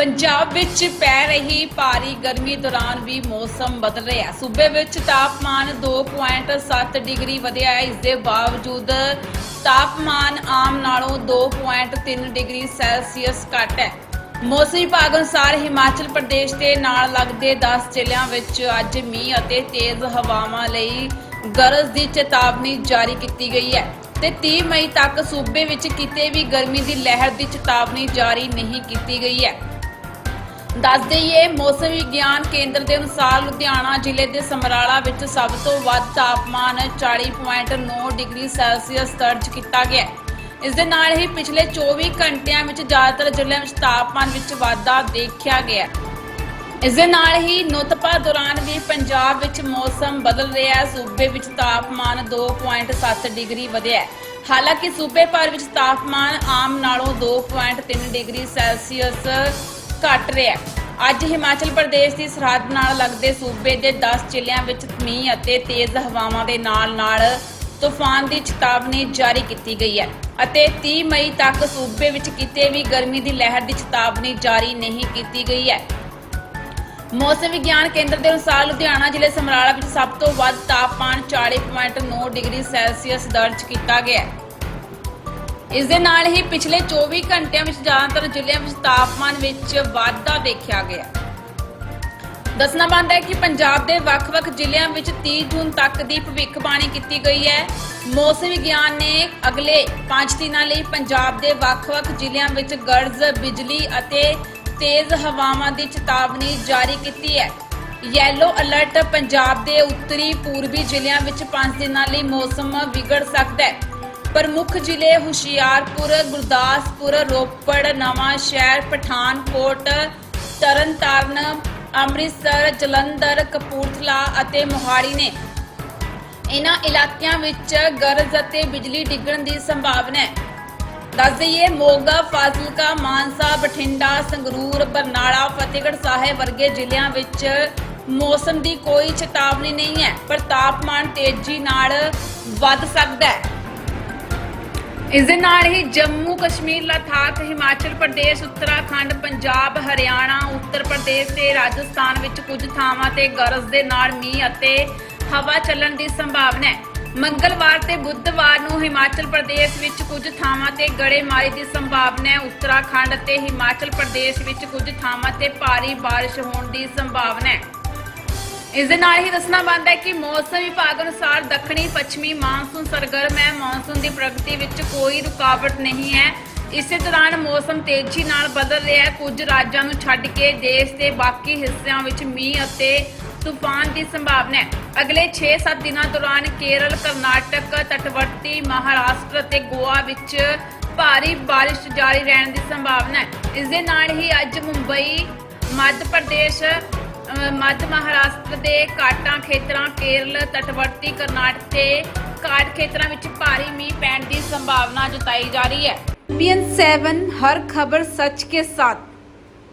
ਪੰਜਾਬ ਵਿੱਚ ਪੈ ਰਹੀ ਭਾਰੀ ਗਰਮੀ ਦੌਰਾਨ ਵੀ ਮੌਸਮ ਬਦਲ ਰਿਹਾ ਸੂਬੇ ਵਿੱਚ ਤਾਪਮਾਨ 2.7 ਡਿਗਰੀ ਵਧਿਆ ਹੈ। ਇਸ ਦੇ ਬਾਵਜੂਦ ਤਾਪਮਾਨ ਆਮ ਨਾਲੋਂ 2.3 ਡਿਗਰੀ ਸੈਲਸੀਅਸ ਘੱਟ ਹੈ। ਮੌਸਮ ਵਿਭਾਗ ਅਨੁਸਾਰ ਹਿਮਾਚਲ ਪ੍ਰਦੇਸ਼ ਦੇ ਨਾਲ ਲੱਗਦੇ 10 ਜ਼ਿਲ੍ਹਿਆਂ ਵਿੱਚ ਅੱਜ ਮੀਂਹ ਅਤੇ ਤੇਜ਼ ਹਵਾਵਾਂ ਲਈ ਗਰਜ ਦੀ ਚੇਤਾਵਨੀ ਜਾਰੀ ਕੀਤੀ ਗਈ ਹੈ ਤੇ 30 ਮਈ ਤੱਕ ਸੂਬੇ ਵਿੱਚ ਕਿਤੇ ਵੀ ਗਰਮੀ ਦੀ ਲਹਿਰ ਦੀ ਚੇਤਾਵਨੀ ਜਾਰੀ ਨਹੀਂ ਕੀਤੀ ਗਈ ਹੈ। ਦੱਸ ਦੇਈਏ, ਮੌਸਮ ਵਿਗਿਆਨ ਕੇਂਦਰ ਦੇ ਅਨੁਸਾਰ ਲੁਧਿਆਣਾ ਜ਼ਿਲ੍ਹੇ ਦੇ ਸਮਰਾਲਾ ਵਿੱਚ ਸਭ ਤੋਂ ਵੱਧ ਤਾਪਮਾਨ 40.9 ਡਿਗਰੀ ਸੈਲਸੀਅਸ ਦਰਜ ਕੀਤਾ ਗਿਆ ਇਸ ਦੇ ਨਾਲ ਹੀ ਪਿਛਲੇ 24 ਘੰਟਿਆਂ ਵਿੱਚ ਜ਼ਿਆਦਾਤਰ ਜ਼ਿਲ੍ਹਿਆਂ ਵਿੱਚ ਤਾਪਮਾਨ ਵਿੱਚ ਵਾਧਾ ਦੇਖਿਆ ਗਿਆ ਇਸ ਦੇ ਨਾਲ ਹੀ ਨੁਤਪਾ ਦੌਰਾਨ ਵੀ ਪੰਜਾਬ ਵਿੱਚ ਮੌਸਮ ਬਦਲ ਰਿਹਾ ਹੈ। ਸੂਬੇ ਵਿੱਚ ਤਾਪਮਾਨ 2.7 ਡਿਗਰੀ ਵਧਿਆ ਹੈ। ਹਾਲਾਂਕਿ ਸੂਬੇ ਭਰ ਵਿੱਚ ਤਾਪਮਾਨ ਆਮ ਨਾਲੋਂ 2.3 ਡਿਗਰੀ ਸੈਲਸੀਅਸ ਘਟ ਰਿਹਾ ਅੱਜ ਹਿਮਾਚਲ ਪ੍ਰਦੇਸ਼ ਦੀ ਸਰਹੱਦ ਨਾਲ ਲੱਗਦੇ ਸੂਬੇ ਦੇ 10 ਜ਼ਿਲ੍ਹਿਆਂ ਵਿੱਚ ਮੀਂਹ ਅਤੇ ਤੇਜ਼ ਹਵਾਵਾਂ ਦੇ ਨਾਲ-ਨਾਲ ਤੂਫਾਨ ਦੀ ਚੇਤਾਵਨੀ ਜਾਰੀ ਕੀਤੀ ਗਈ ਹੈ ਅਤੇ 30 ਮਈ ਤੱਕ ਸੂਬੇ ਵਿੱਚ ਕਿਤੇ ਵੀ ਗਰਮੀ ਦੀ ਲਹਿਰ ਦੀ ਚੇਤਾਵਨੀ ਜਾਰੀ ਨਹੀਂ ਕੀਤੀ ਗਈ ਹੈ। ਮੌਸਮ ਵਿਗਿਆਨ ਕੇਂਦਰ ਦੇ ਅਨੁਸਾਰ ਲੁਧਿਆਣਾ ਜ਼ਿਲ੍ਹੇ ਸਮਰਾਲਾ ਵਿੱਚ ਸਭ ਤੋਂ ਵੱਧ ਤਾਪਮਾਨ 40.9 ਡਿਗਰੀ ਸੈਲਸੀਅਸ ਦਰਜ ਕੀਤਾ ਗਿਆ ਹੈ। ਇਸ ਦੇ ਨਾਲ ਹੀ ਪਿਛਲੇ 24 ਘੰਟਿਆਂ ਵਿੱਚ ਜ਼ਿਆਦਾਤਰ ਜ਼ਿਲ੍ਹਿਆਂ ਵਿੱਚ ਤਾਪਮਾਨ ਵਿੱਚ ਵਾਧਾ ਦੇਖਿਆ ਗਿਆ। ਦੱਸਣਾ ਬਣਦਾ ਹੈ ਕਿ ਪੰਜਾਬ ਦੇ ਵੱਖ-ਵੱਖ ਜ਼ਿਲ੍ਹਿਆਂ ਵਿੱਚ 30 ਜੂਨ ਤੱਕ ਦੀ ਭਵਿੱਖਬਾਣੀ ਕੀਤੀ ਗਈ ਹੈ। ਮੌਸਮ ਵਿਗਿਆਨ ਨੇ ਅਗਲੇ 5 ਦਿਨਾਂ ਲਈ ਪੰਜਾਬ ਦੇ ਵੱਖ-ਵੱਖ ਜ਼ਿਲ੍ਹਿਆਂ ਵਿੱਚ ਗਰਜ, ਬਿਜਲੀ ਅਤੇ ਤੇਜ਼ ਹਵਾਵਾਂ ਦੀ ਚੇਤਾਵਨੀ ਜਾਰੀ ਕੀਤੀ ਹੈ। ਯੈਲੋ ਅਲਰਟ ਪੰਜਾਬ ਦੇ ਉੱਤਰੀ ਪੂਰਬੀ ਜ਼ਿਲ੍ਹਿਆਂ ਵਿੱਚ 5 ਦਿਨਾਂ ਲਈ ਮੌਸਮ ਵਿਗੜ ਸਕਦਾ ਹੈ। ਪ੍ਰਮੁੱਖ ਜ਼ਿਲ੍ਹੇ ਹੁਸ਼ਿਆਰਪੁਰ, ਗੁਰਦਾਸਪੁਰ, ਰੋਪੜ, ਨਵਾਂ ਸ਼ਹਿਰ, ਪਠਾਨਕੋਟ, ਤਰਨਤਾਰਨ, ਅੰਮ੍ਰਿਤਸਰ, ਜਲੰਧਰ, ਕਪੂਰਥਲਾ ਅਤੇ ਮੋਹਾਲੀ ਨੇ ਇਹਨਾਂ ਇਲਾਕਿਆਂ ਵਿੱਚ ਗਰਜ ਅਤੇ ਬਿਜਲੀ ਡਿੱਗਣ ਦੀ ਸੰਭਾਵਨਾ ਹੈ। ਦੱਸ ਦਈਏ, ਮੋਗਾ, ਫਾਜ਼ਿਲਕਾ, ਮਾਨਸਾ, ਬਠਿੰਡਾ, ਸੰਗਰੂਰ, ਬਰਨਾਲਾ, ਫਤਿਹਗੜ੍ਹ ਸਾਹਿਬ ਵਰਗੇ ਜ਼ਿਲ੍ਹਿਆਂ ਵਿੱਚ ਮੌਸਮ ਦੀ ਕੋਈ ਚੇਤਾਵਨੀ ਨਹੀਂ ਹੈ, ਪਰ ਤਾਪਮਾਨ ਤੇਜ਼ੀ ਨਾਲ ਵੱਧ ਸਕਦਾ ਹੈ। ਇਸ ਦੇ ਨਾਲ ਹੀ ਜੰਮੂ ਕਸ਼ਮੀਰ, ਲਦਾਖ, ਹਿਮਾਚਲ ਪ੍ਰਦੇਸ਼, ਉੱਤਰਾਖੰਡ, ਪੰਜਾਬ, ਹਰਿਆਣਾ, ਉੱਤਰ ਪ੍ਰਦੇਸ਼ ਤੇ ਰਾਜਸਥਾਨ ਵਿੱਚ ਕੁਝ ਥਾਵਾਂ ਤੇ ਗਰਜ ਦੇ ਨਾਲ ਮੀਂਹ ਅਤੇ ਹਵਾ ਚੱਲਣ ਦੀ ਸੰਭਾਵਨਾ ਹੈ। ਮੰਗਲਵਾਰ ਤੇ ਬੁੱਧਵਾਰ ਨੂੰ ਹਿਮਾਚਲ ਪ੍ਰਦੇਸ਼ ਵਿੱਚ ਕੁਝ ਥਾਵਾਂ ਤੇ ਗੜੇਮਾਰੀ ਦੀ ਸੰਭਾਵਨਾ ਹੈ। ਉੱਤਰਾਖੰਡ ਤੇ ਹਿਮਾਚਲ ਪ੍ਰਦੇਸ਼ ਵਿੱਚ ਕੁਝ ਥਾਵਾਂ ਤੇ ਭਾਰੀ ਬਾਰਿਸ਼ ਹੋਣ ਦੀ ਸੰਭਾਵਨਾ ਹੈ। ਇਸ ਦੇ ਨਾਲ ਹੀ ਦੱਸਣਾ ਬਣਦਾ ਹੈ ਕਿ ਮੌਸਮ ਵਿਭਾਗ ਅਨੁਸਾਰ ਦੱਖਣੀ, ਪੱਛਮੀ ਮਾਨਸੂਨ ਸਰਗਰਮ ਹੈ। ਮਾਨਸੂਨ ਦੀ ਪ੍ਰਗਤੀ ਵਿੱਚ ਕੋਈ ਰੁਕਾਵਟ ਨਹੀਂ ਹੈ। ਇਸੇ ਦੌਰਾਨ ਮੌਸਮ ਤੇਜ਼ੀ ਨਾਲ ਬਦਲ ਰਿਹਾ ਹੈ। ਕੁਝ ਰਾਜਾਂ ਨੂੰ ਛੱਡ ਕੇ ਦੇਸ਼ ਦੇ ਬਾਕੀ ਹਿੱਸਿਆਂ ਵਿੱਚ ਮੀਂਹ ਅਤੇ ਤੂਫਾਨ ਦੀ ਸੰਭਾਵਨਾ ਹੈ। ਅਗਲੇ 6-7 ਦਿਨਾਂ ਦੌਰਾਨ ਕੇਰਲ, ਕਰਨਾਟਕ, ਤਟਵਰਤੀ, ਮਹਾਰਾਸ਼ਟਰ ਅਤੇ ਗੋਆ ਵਿੱਚ ਭਾਰੀ ਬਾਰਿਸ਼ ਜਾਰੀ ਰਹਿਣ ਦੀ ਸੰਭਾਵਨਾ ਹੈ। ਇਸ ਦੇ ਨਾਲ ਹੀ ਅੱਜ ਮੁੰਬਈ, ਮੱਧ ਪ੍ਰਦੇਸ਼ ਮੱਧ ਮਹਾਰਾਸ਼ਟਰ ਦੇ ਕਾਟਾਂ ਖੇਤਰਾਂ, ਕੇਰਲ, ਤਟਵਰਤੀ ਕਰਨਾਟਕ ਤੇ ਕਾਟ ਖੇਤਰਾਂ ਵਿੱਚ ਭਾਰੀ ਮੀਂਹ ਪੈਣ ਦੀ ਸੰਭਾਵਨਾ ਜਤਾਈ ਜਾ ਰਹੀ ਹੈ। ਪੀਐਨ 7 ਹਰ ਖਬਰ ਸੱਚ ਕੇ ਸਾਥ